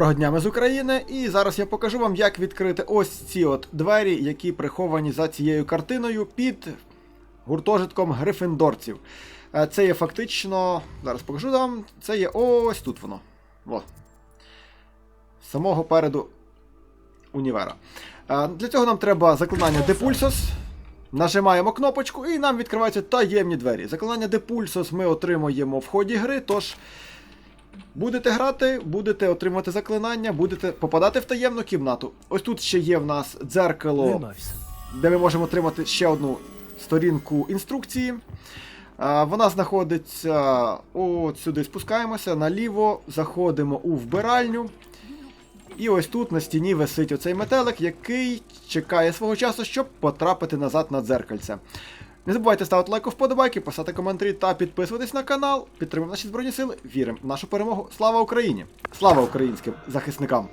Доброго дня, ми з України, і зараз я покажу вам, як відкрити ось ці от двері, які приховані за цією картиною під гуртожитком грифіндорців. Е, Це є фактично. Зараз покажу вам. Це є ось тут воно. О. З самого переду універа. Е, Для цього нам треба заклинання Depulsos. Нажимаємо кнопочку і нам відкриваються таємні двері. Заклинання Depulsos ми отримуємо в ході гри, тож. Будете грати, будете отримувати заклинання, будете попадати в таємну кімнату. Ось тут ще є в нас дзеркало, де ми можемо отримати ще одну сторінку інструкції. Вона знаходиться от сюди. Спускаємося наліво, заходимо у вбиральню. І ось тут на стіні висить оцей метелик, який чекає свого часу, щоб потрапити назад на дзеркальце. Не забувайте ставити лайк, вподобайки, писати коментарі та підписуватись на канал. Підтримуємо наші збройні сили. Віримо в нашу перемогу. Слава Україні! Слава українським захисникам!